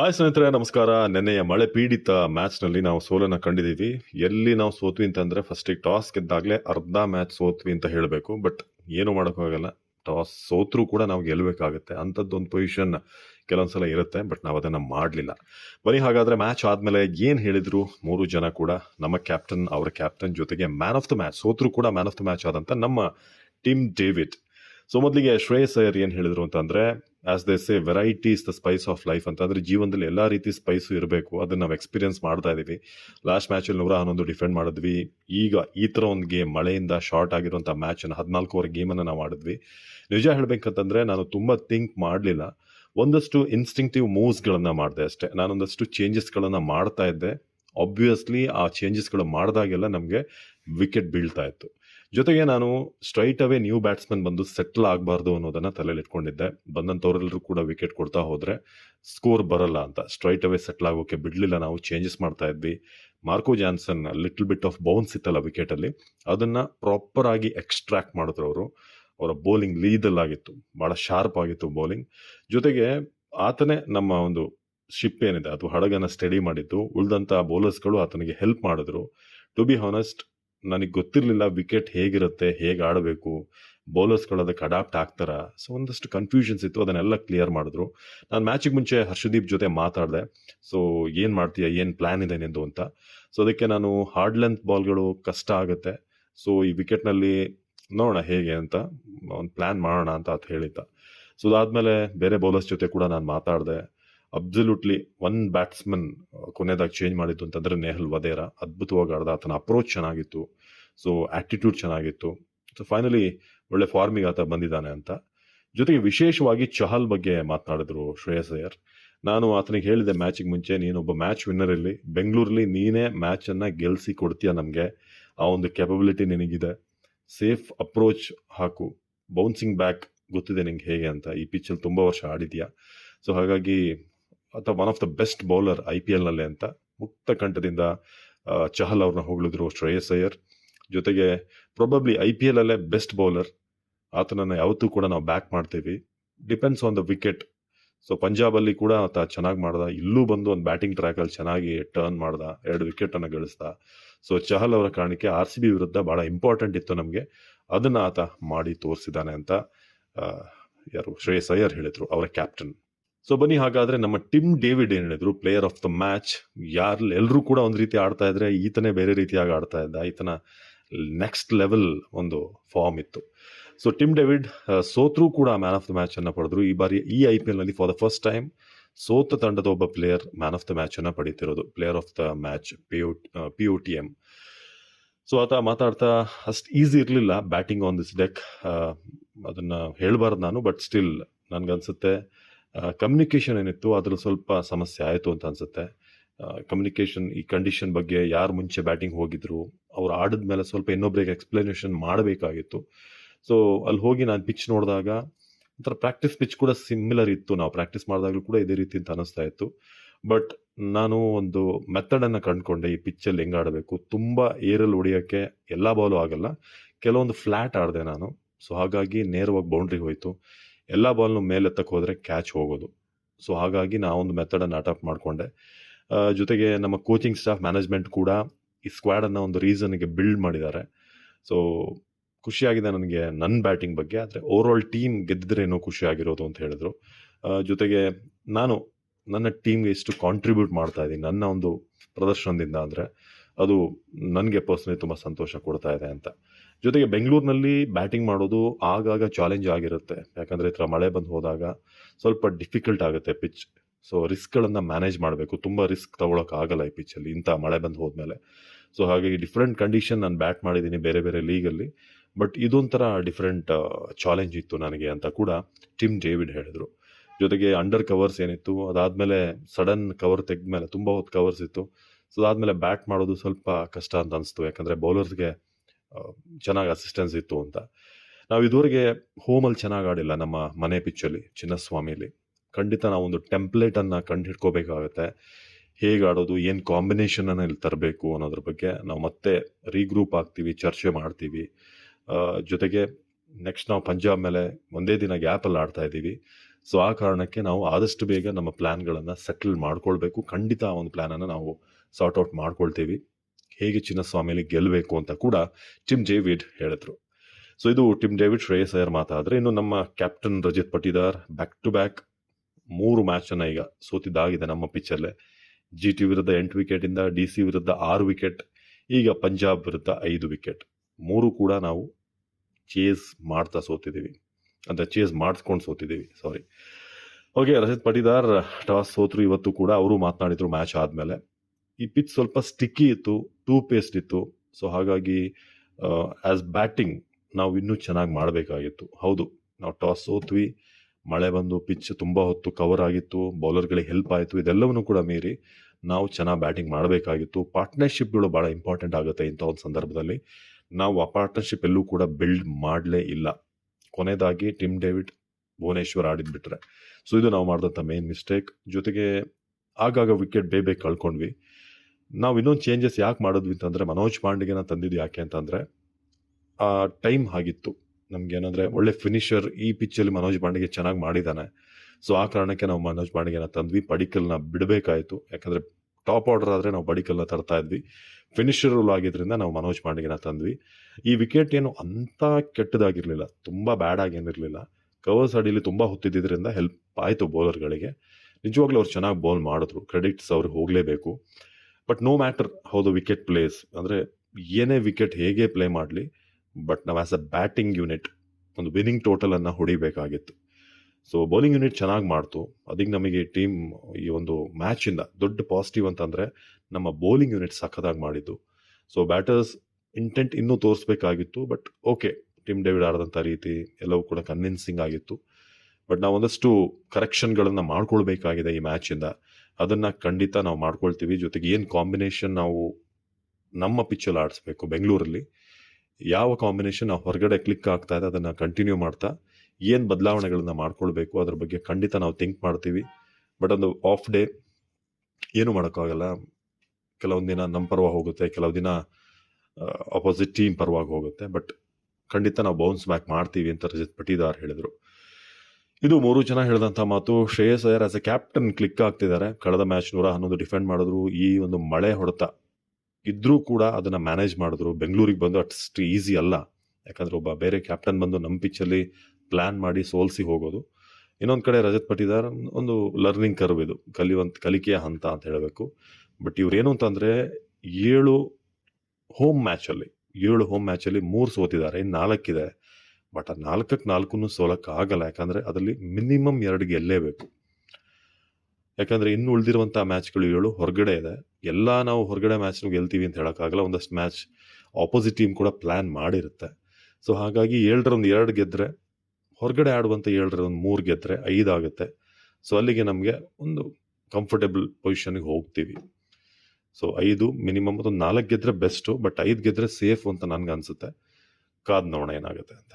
Hi ಸ್ನೇಹಿತರೆ, ನಮಸ್ಕಾರ. ನೆನ್ನೆಯ ಮಳೆ ಪೀಡಿತ ಮ್ಯಾಚ್ನಲ್ಲಿ ನಾವು ಸೋಲನ್ನ ಕಂಡಿದ್ದೀವಿ. ಎಲ್ಲಿ ನಾವು ಸೋತ್ವಿ ಅಂತಂದರೆ ಫಸ್ಟಿಗೆ ಟಾಸ್ ಗೆದ್ದಾಗಲೇ ಅರ್ಧ ಮ್ಯಾಚ್ ಸೋತ್ವಿ ಅಂತ ಹೇಳಬೇಕು. ಬಟ್ ಏನು ಮಾಡೋಕ್ಕಾಗಲ್ಲ. ಟಾಸ್ ಸೋತ್ರೂ ಕೂಡ ನಾವು ಗೆಲ್ಲಬೇಕಾಗುತ್ತೆ ಅಂಥದ್ದೊಂದು ಪೊಸಿಷನ್ ಕೆಲವೊಂದ್ಸಲ ಇರುತ್ತೆ ಬಟ್ ನಾವು ಅದನ್ನ ಮಾಡಲಿಲ್ಲ. ಬನ್ನಿ, ಹಾಗಾದ್ರೆ ಮ್ಯಾಚ್ ಆದ್ಮೇಲೆ ಏನು ಹೇಳಿದ್ರು? ಮೂರು ಜನ ಕೂಡ, ನಮ್ಮ ಕ್ಯಾಪ್ಟನ್ ಅವರ ಕ್ಯಾಪ್ಟನ್ ಜೊತೆಗೆ ಮ್ಯಾನ್ ಆಫ್ ದ ಮ್ಯಾಚ್ ಸೋತ್ರೂ ಕೂಡ ಮ್ಯಾನ್ ಆಫ್ ದ ಮ್ಯಾಚ್ ಆದಂತ ನಮ್ಮ ಟಿಮ್ ಡೇವಿಡ್ ಸೊ, ಮೊದಲಿಗೆ ಶ್ರೇಯಸ್ ಅಯ್ಯರ್ ಏನು ಹೇಳಿದ್ರು ಅಂತಂದ್ರೆ as they say variety is the spice of life ಅಂತ ಅಂದ್ರೆ ಜೀವನದಲ್ಲಿ ಎಲ್ಲಾ ರೀತಿ ಸ್ಪೈಸು ಇರಬೇಕು. ಅದನ್ನ ನಾವು ಎಕ್ಸ್ಪೀರಿಯನ್ಸ್ ಮಾಡ್ತಾ ಇದೀವಿ. ಲಾಸ್ಟ್ ಮ್ಯಾಚ್ ಅಲ್ಲಿ ನೂರ ಹನ್ನೊಂದು ಡಿಫೆಂಡ್ ಮಾಡಿದ್ವಿ. ಈಗ ಈ ತರ ಒಂದು ಗೇಮ್ ಮಳೆಯಿಂದ ಶಾರ್ಟ್ ಆಗಿರುವಂಥ ಮ್ಯಾಚ್ ಅನ್ನ ಹದಿನಾಲ್ಕೂವರೆ ಗೇಮ್ ಅನ್ನ ನಾವು ಆಡಿದ್ವಿ. ನಿಜ ಹೇಳ್ಬೇಕಂತಂದ್ರೆ ನಾನು ತುಂಬಾ ಥಿಂಕ್ ಮಾಡಲಿಲ್ಲ. ಒಂದಷ್ಟು ಇನ್ಸ್ಟಿಂಕ್ಟಿವ್ ಮೂವ್ಸ್ ಗಳನ್ನ ಮಾಡಿದೆ ಅಷ್ಟೇ. ನಾನೊಂದಷ್ಟು ಚೇಂಜಸ್ ಗಳನ್ನ ಮಾಡ್ತಾ ಇದ್ದೆ. ಆಬ್ವಿಯಸ್ಲಿ ಆ ಚೇಂಜಸ್ಗಳು ಮಾಡಿದಾಗೆಲ್ಲ ನಮಗೆ ವಿಕೆಟ್ ಬೀಳ್ತಾ ಇತ್ತು. ಜೊತೆಗೆ ನಾನು ಸ್ಟ್ರೈಟ್ ಅವೇ ನ್ಯೂ ಬ್ಯಾಟ್ಸ್ಮನ್ ಬಂದು ಸೆಟ್ಲ್ ಆಗಬಾರ್ದು ಅನ್ನೋದನ್ನ ತಲೆಯಲ್ಲಿ ಇಟ್ಕೊಂಡಿದ್ದೆ. ಕೂಡ ವಿಕೆಟ್ ಕೊಡ್ತಾ ಹೋದರೆ ಸ್ಕೋರ್ ಬರಲ್ಲ ಅಂತ. ಸ್ಟ್ರೈಟ್ ಅವೇ ಸೆಟ್ಲ್ ಆಗೋಕೆ ಬಿಡ್ಲಿಲ್ಲ ನಾವು ಚೇಂಜಸ್ ಮಾಡ್ತಾ ಇದ್ವಿ. Marco Jansen little bit of bounce ಇತ್ತಲ್ಲ ವಿಕೆಟ್ ಅಲ್ಲಿ, ಅದನ್ನ ಪ್ರಾಪರ್ ಆಗಿ ಎಕ್ಸ್ಟ್ರಾಕ್ಟ್ ಮಾಡಿದ್ರು ಅವರು. ಅವರ ಬೌಲಿಂಗ್ ಲೀದಲ್ ಆಗಿತ್ತು ಬಹಳ ಶಾರ್ಪ್ ಆಗಿತ್ತು ಬೌಲಿಂಗ್ ಜೊತೆಗೆ ಆತನೇ ನಮ್ಮ ಒಂದು ಶಿಪ್ ಏನಿದೆ ಅಥವಾ ಹಡಗನ್ನು ಸ್ಟಡಿ ಮಾಡಿದ್ದು. ಉಳಿದಂತ ಬೌಲರ್ಸ್ಗಳು ಆತನಿಗೆ ಹೆಲ್ಪ್ ಮಾಡಿದ್ರು. ಟು ಬಿ ಹಾನೆಸ್ಟ್ ನನಗೆ ಗೊತ್ತಿರಲಿಲ್ಲ ವಿಕೆಟ್ ಹೇಗಿರುತ್ತೆ, ಹೇಗೆ ಆಡಬೇಕು ಬೌಲರ್ಸ್ಗಳು ಅದಕ್ಕೆ ಅಡಾಪ್ಟ್ ಆಗ್ತಾರ? ಸೊ ಒಂದಷ್ಟು ಕನ್ಫ್ಯೂಷನ್ಸ್ ಇತ್ತು, ಅದನ್ನೆಲ್ಲ ಕ್ಲಿಯರ್ ಮಾಡಿದ್ರು. ನಾನು ಮ್ಯಾಚಿಗೆ ಮುಂಚೆ ಹರ್ಷದೀಪ್ ಜೊತೆ ಮಾತಾಡಿದೆ. ಸೊ ಏನು ಮಾಡ್ತೀಯ, ಏನು ಪ್ಲ್ಯಾನ್ ಇದೆ ನಿಂದು ಅಂತ. ಸೊ ಅದಕ್ಕೆ ನಾನು ಹಾರ್ಡ್ ಲೆಂತ್ ಬಾಲ್ಗಳು ಕಷ್ಟ ಆಗುತ್ತೆ. ಸೊ ಈ ವಿಕೆಟ್ನಲ್ಲಿ ನೋಡೋಣ ಹೇಗೆ ಅಂತ ಒಂದು ಪ್ಲ್ಯಾನ್ ಮಾಡೋಣ ಅಂತ ಅದು ಹೇಳಿದ್ದ. ಸೊ ಅದಾದಮೇಲೆ ಬೇರೆ ಬೌಲರ್ಸ್ ಜೊತೆ ಕೂಡ ನಾನು ಮಾತಾಡಿದೆ. ಅಬ್ಸಲ್ಯೂಟ್ಲಿ ಒನ್ ಬ್ಯಾಟ್ಸ್ಮನ್ ಕೊನೆಯದಾಗಿ ಚೇಂಜ್ ಮಾಡಿದ್ದು ಅಂತಂದ್ರೆ ನೆಹಲ್ ವದೇರ ಅದ್ಭುತವಾಗಿ ಆಡ್ದ ಆತನ ಅಪ್ರೋಚ್ ಚೆನ್ನಾಗಿತ್ತು. ಸೊ ಆಟಿಟ್ಯೂಡ್ ಚೆನ್ನಾಗಿತ್ತು. ಸೊ ಫೈನಲಿ ಒಳ್ಳೆ ಫಾರ್ಮಿಗೆ ಆತ ಬಂದಿದ್ದಾನೆ ಅಂತ. ಜೊತೆಗೆ ವಿಶೇಷವಾಗಿ ಚಹಲ್ ಬಗ್ಗೆ ಮಾತನಾಡಿದ್ರು ಶ್ರೇಯಸ್ ಅಯ್ಯರ್. ನಾನು ಆತನಿಗೆ ಹೇಳಿದೆ, ಮ್ಯಾಚಿಗೆ ಮುಂಚೆ ನೀನೊಬ್ಬ ಮ್ಯಾಚ್ ವಿನ್ನರ್ ಇಲ್ಲಿ ಬೆಂಗಳೂರಲ್ಲಿ ನೀನೇ ಮ್ಯಾಚ್ ಅನ್ನ ಗೆಲ್ಸಿ ಕೊಡ್ತೀಯ ನಮಗೆ? ಆ ಒಂದು ಕೆಪಬಿಲಿಟಿ ನಿನಗಿದೆ. ಸೇಫ್ ಅಪ್ರೋಚ್ ಹಾಕು. ಬೌನ್ಸಿಂಗ್ ಬ್ಯಾಕ್ ಗೊತ್ತಿದೆ ನಿಂಗೆ ಹೇಗೆ ಅಂತ. ಈ ಪಿಚ್ಚಲ್ಲಿ ತುಂಬಾ ವರ್ಷ ಆಡಿದ್ಯಾ? ಸೊ ಹಾಗಾಗಿ ಅಥವಾ one of the best bowler I P ಎಲ್ನಲ್ಲೇ ಅಂತ ಮುಕ್ತ ಕಂಠದಿಂದ ಚಹಲ್ ಅವ್ರನ್ನ ಹೊಗಳಿದ್ರು ಶ್ರೇಯಸ್ ಅಯ್ಯರ್. ಜೊತೆಗೆ ಪ್ರೊಬಬ್ಲಿ ಐ ಪಿ ಎಲ್ ಅಲ್ಲೇ ಬೆಸ್ಟ್ ಬೌಲರ್ ಆತನನ್ನ ಯಾವತ್ತೂ ಕೂಡ ನಾವು ಬ್ಯಾಕ್ ಮಾಡ್ತೀವಿ. Depends on the wicket so Punjab ಅಲ್ಲಿ ಕೂಡ ಆತ ಚೆನ್ನಾಗಿ ಮಾಡ್ದ. ಇಲ್ಲೂ ಬಂದು ಒಂದು ಬ್ಯಾಟಿಂಗ್ ಟ್ರ್ಯಾಕ್ ಅಲ್ಲಿ ಚೆನ್ನಾಗಿ ಟರ್ನ್ ಮಾಡ್ದ. ಎರಡು ವಿಕೆಟ್ ಅನ್ನ ಗಳಿಸ್ದ. ಸೊ ಚಹಲ್ ಅವರ ಕಾರಣಕ್ಕೆ ಆರ್ ಸಿ ಬಿ ವಿರುದ್ಧ ಬಹಳ ಇಂಪಾರ್ಟೆಂಟ್ ಇತ್ತು ನಮಗೆ. ಅದನ್ನ ಆತ ಮಾಡಿ ತೋರಿಸಿದ್ದಾನೆ ಅಂತ ಯಾರು? ಶ್ರೇಯಸ್ ಅಯ್ಯರ್ ಹೇಳಿದ್ರು, ಅವರ ಕ್ಯಾಪ್ಟನ್ ಸೊ ಬನ್ನಿ, ಹಾಗಾದ್ರೆ ನಮ್ಮ ಟಿಮ್ ಡೇವಿಡ್ ಏನ್ ಹೇಳಿದ್ರು? ಪ್ಲೇಯರ್ ಆಫ್ ದ ಮ್ಯಾಚ್ ಯಾರು ಎಲ್ಲರೂ ಕೂಡ ಒಂದು ರೀತಿ ಆಡ್ತಾ ಇದ್ರೆ ಈತನೇ ಬೇರೆ ರೀತಿಯಾಗಿ ಆಡ್ತಾ ಇದ್ದ. ಈತನ ನೆಕ್ಸ್ಟ್ ಲೆವೆಲ್ ಒಂದು ಫಾರ್ಮ್ ಇತ್ತು. ಸೊ ಟಿಮ್ ಡೇವಿಡ್ ಸೋತ್ರೂ ಕೂಡ ಮ್ಯಾನ್ ಆಫ್ ದ ಮ್ಯಾಚ್ ಅನ್ನ ಪಡೆದ್ರು. ಈ ಬಾರಿ ಈ ಐ ಪಿ ಎಲ್ನಲ್ಲಿ ಫಾರ್ ದ ಫಸ್ಟ್ ಟೈಮ್ ಸೋತ ತಂಡದ ಒಬ್ಬ player man of the match ಅನ್ನ ಪಡೀತಿರೋದು. Player of the match P P U T M so ಆತ ಮಾತಾಡ್ತಾ ಅಷ್ಟು ಈಸಿ ಇರಲಿಲ್ಲ ಬ್ಯಾಟಿಂಗ್ ಆನ್ ದಿಸ್ ಡೆಕ್ ಅದನ್ನ ಹೇಳ್ಬಾರ್ದು ನಾನು ಬಟ್ ಸ್ಟಿಲ್ ನನ್ಗನ್ಸುತ್ತೆ. ಕಮ್ಯುನಿಕೇಶನ್ ಏನಿತ್ತು, ಅದ್ರಲ್ಲಿ ಸ್ವಲ್ಪ ಸಮಸ್ಯೆ ಆಯಿತು ಅಂತ ಅನ್ಸುತ್ತೆ. ಕಮ್ಯುನಿಕೇಶನ್ ಈ ಕಂಡೀಷನ್ ಬಗ್ಗೆ ಯಾರು ಮುಂಚೆ ಬ್ಯಾಟಿಂಗ್ ಹೋಗಿದ್ರು, ಅವ್ರು ಆಡಿದ್ಮೇಲೆ ಸ್ವಲ್ಪ ಇನ್ನೊಬ್ರಿಗೆ ಎಕ್ಸ್ಪ್ಲನೇಷನ್ ಮಾಡಬೇಕಾಗಿತ್ತು. ಸೊ ಅಲ್ಲಿ ಹೋಗಿ ನಾನು ಪಿಚ್ ನೋಡಿದಾಗ ಒಂಥರ ಪ್ರಾಕ್ಟೀಸ್ ಪಿಚ್ ಕೂಡ ಸಿಮಿಲರ್ ಇತ್ತು. ನಾವು ಪ್ರಾಕ್ಟೀಸ್ ಮಾಡಿದಾಗಲೂ ಕೂಡ ಇದೇ ರೀತಿ ಅಂತ ಅನಿಸ್ತಾ ಇತ್ತು. ಬಟ್ ನಾನು ಒಂದು ಮೆಥಡ್ ಕಂಡುಕೊಂಡೆ ಕಂಡ್ಕೊಂಡೆ, ಈ ಪಿಚ್ಚಲ್ಲಿ ಹೆಂಗೆ ಆಡಬೇಕು. ತುಂಬ ಏರಲ್ಲಿ ಹೊಡಿಯೋಕ್ಕೆ ಎಲ್ಲ ಬಾಲು ಆಗಲ್ಲ. ಕೆಲವೊಂದು ಫ್ಲ್ಯಾಟ್ ಆಡಿದೆ ನಾನು. ಸೊ ಹಾಗಾಗಿ ನೇರವಾಗಿ ಬೌಂಡ್ರಿಗೆ ಹೋಯ್ತು. ಎಲ್ಲಾ ಬಾಲ್ನು ಮೇಲೆತ್ತಕ್ಕೆ ಹೋದರೆ ಕ್ಯಾಚ್ ಹೋಗೋದು. ಸೊ, ಹಾಗಾಗಿ ನಾ ಒಂದು ಮೆಥಡ್ ಅನ್ನು ಅಡಾಪ್ಟ್ ಮಾಡ್ಕೊಂಡೆ. ಜೊತೆಗೆ ನಮ್ಮ ಕೋಚಿಂಗ್ ಸ್ಟಾಫ್ ಮ್ಯಾನೇಜ್ಮೆಂಟ್ ಕೂಡ ಈ ಸ್ಕ್ವಾಡ್ ಅನ್ನ ಒಂದು ರೀಸನ್ಗೆ ಬಿಲ್ಡ್ ಮಾಡಿದ್ದಾರೆ. ಸೊ ಖುಷಿಯಾಗಿದೆ ನನಗೆ ನನ್ನ ಬ್ಯಾಟಿಂಗ್ ಬಗ್ಗೆ, ಆದರೆ ಓವರ್ ಆಲ್ ಟೀಮ್ ಗೆದ್ದಿದ್ರೆ ಏನೋ ಖುಷಿ ಆಗಿರೋದು ಅಂತ ಹೇಳಿದ್ರು. ಜೊತೆಗೆ ನಾನು ನನ್ನ ಟೀಮ್ಗೆ ಇಷ್ಟು ಕಾಂಟ್ರಿಬ್ಯೂಟ್ ಮಾಡ್ತಾ ಇದ್ದೀನಿ. ನನ್ನ ಒಂದು ಪ್ರದರ್ಶನದಿಂದ ಅಂದರೆ ಅದು ನನಗೆ ಪರ್ಸನಲಿ ತುಂಬ ಸಂತೋಷ ಕೊಡ್ತಾ ಇದೆ ಅಂತ. ಜೊತೆಗೆ ಬೆಂಗಳೂರಿನಲ್ಲಿ ಬ್ಯಾಟಿಂಗ್ ಮಾಡೋದು ಆಗಾಗ ಚಾಲೆಂಜ್ ಆಗಿರುತ್ತೆ. ಯಾಕಂದರೆ ಈ ಥರ ಮಳೆ ಬಂದು ಹೋದಾಗ ಸ್ವಲ್ಪ ಡಿಫಿಕಲ್ಟ್ ಆಗುತ್ತೆ ಪಿಚ್ ಸೊ ರಿಸ್ಕ್ಗಳನ್ನು ಮ್ಯಾನೇಜ್ ಮಾಡಬೇಕು. ತುಂಬ ರಿಸ್ಕ್ ತಗೊಳಕ್ ಆಗಲ್ಲ ಈ ಪಿಚ್ಚಲ್ಲಿ ಇಂಥ ಮಳೆ ಬಂದು ಹೋದ್ಮೇಲೆ. ಸೊ ಹಾಗಾಗಿ ಡಿಫ್ರೆಂಟ್ ಕಂಡೀಷನ್ ನಾನು ಬ್ಯಾಟ್ ಮಾಡಿದ್ದೀನಿ ಬೇರೆ ಬೇರೆ ಲೀಗಲ್ಲಿ ಬಟ್ ಇದೊಂಥರ ಡಿಫ್ರೆಂಟ್ ಚಾಲೆಂಜ್ ಇತ್ತು ನನಗೆ ಅಂತ ಕೂಡ ಟಿಮ್ ಡೇವಿಡ್ ಹೇಳಿದ್ರು. ಜೊತೆಗೆ ಅಂಡರ್ ಕವರ್ಸ್ ಏನಿತ್ತು, ಅದಾದಮೇಲೆ ಸಡನ್ ಕವರ್ ತೆಗೆದ್ಮೇಲೆ ತುಂಬಾ ಹೊತ್ತು ಕವರ್ಸ್ ಇತ್ತು. ಸೊ ಅದಾದಮೇಲೆ ಬ್ಯಾಟ್ ಮಾಡೋದು ಸ್ವಲ್ಪ ಕಷ್ಟ ಅಂತ ಅನಿಸ್ತು. ಯಾಕಂದ್ರೆ ಬೌಲರ್ಸ್ಗೆ ಚೆನ್ನಾಗಿ ಅಸಿಸ್ಟೆನ್ಸ್ ಇತ್ತು ಅಂತ. ನಾವು ಇದುವರೆಗೆ ಹೋಮಲ್ಲಿ ಚೆನ್ನಾಗಿ ಆಡಿಲ್ಲ ನಮ್ಮ ಮನೆ ಪಿಚ್ಚಲ್ಲಿ, ಚಿನ್ನಸ್ವಾಮಿಲಿ. ಖಂಡಿತ ನಾವು ಒಂದು ಟೆಂಪ್ಲೇಟ್ ಅನ್ನ ಕಂಡು ಹಿಡ್ಕೋಬೇಕಾಗತ್ತೆ ಹೇಗೆ ಆಡೋದು, ಏನು ಕಾಂಬಿನೇಷನ್ ಅನ್ನ ಇಲ್ಲಿ ತರಬೇಕು ಅನ್ನೋದ್ರ ಬಗ್ಗೆ ನಾವು ಮತ್ತೆ ರೀಗ್ರೂಪ್ ಆಗ್ತೀವಿ, ಚರ್ಚೆ ಮಾಡ್ತೀವಿ. ಜೊತೆಗೆ ನೆಕ್ಸ್ಟ್ ನಾವು ಪಂಜಾಬ್ ಮೇಲೆ ಒಂದೇ ದಿನ ಗ್ಯಾಪಲ್ಲಿ ಆಡ್ತಾ ಇದ್ದೀವಿ. ಸೊ ಆ ಕಾರಣಕ್ಕೆ ನಾವು ಆದಷ್ಟು ಬೇಗ ನಮ್ಮ ಪ್ಲ್ಯಾನ್ಗಳನ್ನು ಸೆಟಲ್ ಮಾಡ್ಕೊಳ್ಬೇಕು. ಖಂಡಿತ ಆ ಒಂದು ಪ್ಲ್ಯಾನನ್ನು ನಾವು ಸಾರ್ಟ್ ಔಟ್ ಮಾಡ್ಕೊಳ್ತೀವಿ. ಹೇಗೆ ಚಿನ್ನಸ್ವಾಮಿಯಲ್ಲಿ ಗೆಲ್ಲಬೇಕು ಅಂತ ಕೂಡ ಟಿಮ್ ಜೇವಿಡ್ ಹೇಳಿದ್ರು. ಸೊ ಇದು ಟಿಮ್ ಡೇವಿಡ್ ಶ್ರೇಯಸ್ ಅಯ್ಯರ್ ಮಾತಾದ್ರೆ ಇನ್ನು ನಮ್ಮ captain Rajat Patidar back to back ಮೂರು ಮ್ಯಾಚನ್ನು ಈಗ ಸೋತಿದ್ದಾಗಿದೆ ನಮ್ಮ ಪಿಚ್ಚಲ್ಲೇ ಜಿ ಟಿ ವಿರುದ್ಧ ಎಂಟು ವಿಕೆಟಿಂದ ಡಿ ಸಿ ವಿರುದ್ಧ ಆರು ವಿಕೆಟ್ ಈಗ ಪಂಜಾಬ್ ವಿರುದ್ಧ ಐದು ವಿಕೆಟ್ ಮೂರು ಕೂಡ ನಾವು ಚೇಸ್ ಮಾಡ್ತಾ ಸೋತಿದ್ದೀವಿ. ಅಂದರೆ ಚೇಸ್ ಮಾಡಿಸ್ಕೊಂಡು ಸೋತಿದ್ದೀವಿ sorry okay Rajat Patidar toss ಸೋತರು, ಇವತ್ತು ಕೂಡ ಅವರು ಮಾತನಾಡಿದ್ರು ಮ್ಯಾಚ್ ಆದಮೇಲೆ. ಈ ಪಿಚ್ ಸ್ವಲ್ಪ ಸ್ಟಿಕ್ಕಿ ಇತ್ತು ಟೂ ಪೇಸ್ಟ್ ಇತ್ತು. ಸೊ ಹಾಗಾಗಿ ಆ್ಯಸ್ ಬ್ಯಾಟಿಂಗ್ ನಾವು ಇನ್ನೂ ಚೆನ್ನಾಗಿ ಮಾಡಬೇಕಾಗಿತ್ತು. ಹೌದು, ನಾವು ಟಾಸ್ ಸೋತ್ವಿ, ಮಳೆ ಬಂದು ಪಿಚ್ ತುಂಬ ಹೊತ್ತು ಕವರ್ ಆಗಿತ್ತು ಬೌಲರ್ಗಳಿಗೆ ಹೆಲ್ಪ್ ಆಯಿತು, ಇದೆಲ್ಲವನ್ನೂ ಕೂಡ ಮೀರಿ ನಾವು ಚೆನ್ನಾಗಿ ಬ್ಯಾಟಿಂಗ್ ಮಾಡಬೇಕಾಗಿತ್ತು. ಪಾರ್ಟ್ನರ್ಶಿಪ್ಗಳು ಭಾಳ ಇಂಪಾರ್ಟೆಂಟ್ ಆಗುತ್ತೆ ಇಂಥ ಒಂದು ಸಂದರ್ಭದಲ್ಲಿ. ನಾವು ಆ ಪಾರ್ಟ್ನರ್ಶಿಪ್ ಎಲ್ಲೂ ಕೂಡ ಬಿಲ್ಡ್ ಮಾಡಲೇ ಇಲ್ಲ. ಕೊನೆಯದಾಗಿ ಟಿಮ್ ಡೇವಿಡ್ ಭುವನೇಶ್ವರ್ ಆಡಿದ್ಬಿಟ್ರೆ ಸೊ ಇದು ನಾವು ಮಾಡಿದಂಥ ಮೇನ್ ಮಿಸ್ಟೇಕ್ ಜೊತೆಗೆ, ಆಗಾಗ ವಿಕೆಟ್ ಬೇಗ ಕಳ್ಕೊಂಡ್ವಿ. ನಾವು ಇನ್ನೊಂದು ಚೇಂಜಸ್ ಯಾಕೆ ಮಾಡಿದ್ವಿ ಅಂತಂದರೆ ಮನೋಜ್ ಪಾಂಡೆಗೆನ ತಂದಿದ್ದು ಯಾಕೆ ಅಂತಂದರೆ, ಆ ಟೈಮ್ ಆಗಿತ್ತು. ನಮ್ಗೆ ಏನಂದರೆ ಒಳ್ಳೆ ಫಿನಿಷರ್ ಈ ಪಿಚ್ಚಲ್ಲಿ ಮನೋಜ್ ಪಾಂಡೆಗೆ ಚೆನ್ನಾಗಿ ಮಾಡಿದ್ದಾನೆ ಸೊ ಆ ಕಾರಣಕ್ಕೆ ನಾವು ಮನೋಜ್ ಪಾಂಡೆಗೆನ ತಂದ್ವಿ. ಪಡಿಕಲ್ನ ಬಿಡಬೇಕಾಯಿತು. ಯಾಕಂದ್ರೆ ಟಾಪ್ ಆರ್ಡರ್ ಆದರೆ ನಾವು ಪಡಿಕಲ್ನ ತರ್ತಾ ಇದ್ವಿ. ಫಿನಿಷರ್ ರೋಲ್ ಆಗಿದ್ರಿಂದ ನಾವು ಮನೋಜ್ ಪಾಂಡೆಗೆನ ತಂದ್ವಿ. ಈ ವಿಕೆಟ್ ಏನು ಅಂಥ ಕೆಟ್ಟದಾಗಿರಲಿಲ್ಲ. ತುಂಬ ಬ್ಯಾಡ್ ಆಗೇನಿರಲಿಲ್ಲ ಕವರ್ಸ್ ಅಡಿಲಿ ತುಂಬ ಹೊತ್ತಿದ್ದರಿಂದ ಹೆಲ್ಪ್ ಆಯಿತು ಬೌಲರ್ಗಳಿಗೆ ನಿಜವಾಗ್ಲೂ ಅವ್ರು ಚೆನ್ನಾಗಿ ಬೌಲ್ ಮಾಡಿದ್ರು. ಕ್ರೆಡಿಟ್ಸ್ ಅವ್ರಿಗೆ ಹೋಗಲೇಬೇಕು. ಬಟ್ ನೋ ಮ್ಯಾಟರ್ ಹೌದು ವಿಕೆಟ್ ಪ್ಲೇಸ್ ಅಂದರೆ ಏನೇ ವಿಕೆಟ್ ಹೇಗೆ ಪ್ಲೇ ಮಾಡಲಿ ಬಟ್ ನಾವು ಆ್ಯಸ್ ಅ ಬ್ಯಾಟಿಂಗ್ ಯೂನಿಟ್ ಒಂದು ವಿನ್ನಿಂಗ್ ಟೋಟಲನ್ನು ಹೊಡಿಬೇಕಾಗಿತ್ತು. ಸೊ ಬೌಲಿಂಗ್ ಯೂನಿಟ್ ಚೆನ್ನಾಗಿ ಮಾಡ್ತು. ಅದಕ್ಕೆ ನಮಗೆ ಟೀಮ್ ಈ ಒಂದು ಮ್ಯಾಚಿಂದ ದೊಡ್ಡ ಪಾಸಿಟಿವ್ ಅಂತಂದರೆ ನಮ್ಮ ಬೌಲಿಂಗ್ ಯೂನಿಟ್ ಸಖತ್ತಾಗಿ ಮಾಡಿದ್ದು. ಸೊ ಬ್ಯಾಟರ್ಸ್ ಇಂಟೆಂಟ್ ಇನ್ನೂ ತೋರಿಸ್ಬೇಕಾಗಿತ್ತು ಬಟ್ ಓಕೆ ಟಿಮ್ ಡೇವಿಡ್ ಆಡಿದಂಥ ರೀತಿ ಎಲ್ಲವೂ ಕೂಡ ಕನ್ವಿನ್ಸಿಂಗ್ ಆಗಿತ್ತು. ಬಟ್ ನಾವು ಒಂದಷ್ಟು ಕರೆಕ್ಷನ್ಗಳನ್ನು ಮಾಡ್ಕೊಳ್ಬೇಕಾಗಿದೆ ಈ ಮ್ಯಾಚಿಂದ ಅದನ್ನು ಖಂಡಿತ ನಾವು ಮಾಡ್ಕೊಳ್ತೀವಿ. ಜೊತೆಗೆ ಏನು ಕಾಂಬಿನೇಷನ್ ನಾವು ನಮ್ಮ ಪಿಚ್ಚಲ್ಲಿ ಆಡಿಸ್ಬೇಕು ಬೆಂಗಳೂರಲ್ಲಿ, ಯಾವ ಕಾಂಬಿನೇಷನ್ ನಾವು ಹೊರಗಡೆ ಕ್ಲಿಕ್ ಆಗ್ತಾ ಇದೆ ಅದನ್ನು ಕಂಟಿನ್ಯೂ ಮಾಡ್ತಾ, ಏನು ಬದಲಾವಣೆಗಳನ್ನ ಮಾಡ್ಕೊಳ್ಬೇಕು ಅದ್ರ ಬಗ್ಗೆ ಖಂಡಿತ ನಾವು ಥಿಂಕ್ ಮಾಡ್ತೀವಿ. ಬಟ್ ಒಂದು ಆಫ್ ಡೇ ಏನು ಮಾಡೋಕ್ಕಾಗಲ್ಲ. ಕೆಲವೊಂದು ದಿನ ನಮ್ಮ ಪರವಾಗಿ ಹೋಗುತ್ತೆ, ಕೆಲವು ದಿನ ಅಪೋಸಿಟ್ ಟೀಮ್ ಪರವಾಗಿ ಹೋಗುತ್ತೆ. ಬಟ್ ಖಂಡಿತ ನಾವು ಬೌನ್ಸ್ ಬ್ಯಾಕ್ ಮಾಡ್ತೀವಿ ಅಂತ ರಜಿತ್ ಪಟಿದಾರ್ ಹೇಳಿದರು. ಇದು ಮೂರು ಜನ ಹೇಳಿದಂಥ ಮಾತು Shreyas Iyer as a captain click ಆಗ್ತಿದ್ದಾರೆ. ಕಳೆದ ಮ್ಯಾಚ್ ನೂರ ಹನ್ನೊಂದು ಡಿಫೆಂಡ್ ಮಾಡಿದ್ರು. ಈ ಒಂದು ಮಳೆ ಹೊಡೆತ ಇದ್ರೂ ಕೂಡ ಅದನ್ನ ಮ್ಯಾನೇಜ್ ಮಾಡಿದ್ರು. ಬೆಂಗಳೂರಿಗೆ ಬಂದು ಅಷ್ಟು ಈಸಿ ಅಲ್ಲ. ಯಾಕಂದ್ರೆ ಒಬ್ಬ ಬೇರೆ ಕ್ಯಾಪ್ಟನ್ ಬಂದು ನಮ್ಮ ಪಿಚ್ಚಲ್ಲಿ ಪ್ಲಾನ್ ಮಾಡಿ ಸೋಲ್ಸಿ ಹೋಗೋದು. ಇನ್ನೊಂದು ಕಡೆ ರಜತ್ ಪಟ್ಟಿದಾರ್ ಒಂದು ಲರ್ನಿಂಗ್ ಕರ್ವ್ ಇದು. ಕಲಿಯುವಂತ ಕಲಿಕೆಯ ಹಂತ ಅಂತ ಹೇಳಬೇಕು. ಬಟ್ ಇವ್ರು ಏನು ಅಂತಂದ್ರೆ ಏಳು ಹೋಮ್ ಮ್ಯಾಚಲ್ಲಿ ಏಳು ಹೋಮ್ ಮ್ಯಾಚಲ್ಲಿ ಮೂರು ಸೋತಿದ್ದಾರೆ. ಇನ್ನು ನಾಲ್ಕಿದೆ. ಬಟ್ ಆ ನಾಲ್ಕಕ್ಕೆ ನಾಲ್ಕು ಸೋಲಕ್ಕೆ ಯಾಕಂದರೆ ಅದರಲ್ಲಿ ಮಿನಿಮಮ್ ಎರಡು ಗೆಲ್ಲೇಬೇಕು ಯಾಕಂದರೆ ಇನ್ನು ಉಳಿದಿರುವಂಥ ಮ್ಯಾಚ್ಗಳು ಏಳು ಹೊರಗಡೆ ಇದೆ. ಎಲ್ಲ ನಾವು ಹೊರಗಡೆ ಮ್ಯಾಚ್ನ ಗೆಲ್ತೀವಿ ಅಂತ ಹೇಳೋಕ್ಕಾಗಲ್ಲ ಒಂದಷ್ಟು ಮ್ಯಾಚ್ ಆಪೋಸಿಟ್ ಟೀಮ್ ಕೂಡ ಪ್ಲ್ಯಾನ್ ಮಾಡಿರುತ್ತೆ. ಸೊ ಹಾಗಾಗಿ ಏಳರ ಒಂದು ಎರಡು ಗೆದ್ದರೆ ಹೊರಗಡೆ ಆಡುವಂಥ ಏಳರ ಒಂದು ಮೂರು ಗೆದ್ದರೆ ಐದು ಆಗುತ್ತೆ. ಸೊ ಅಲ್ಲಿಗೆ ನಮಗೆ ಒಂದು ಕಂಫರ್ಟೇಬಲ್ ಪೊಸಿಷನ್ಗೆ ಹೋಗ್ತೀವಿ. ಸೊ ಐದು ಮಿನಿಮಮ್ ಒಂದು ನಾಲ್ಕು ಗೆದ್ದರೆ ಬೆಸ್ಟು ಬಟ್ ಐದು ಗೆದ್ದರೆ ಸೇಫ್ ಅಂತ ನನ್ಗೆ ಅನ್ಸುತ್ತೆ ಕಾದ್ ನೋಡೋಣ ಏನಾಗುತ್ತೆ ಅಂತ.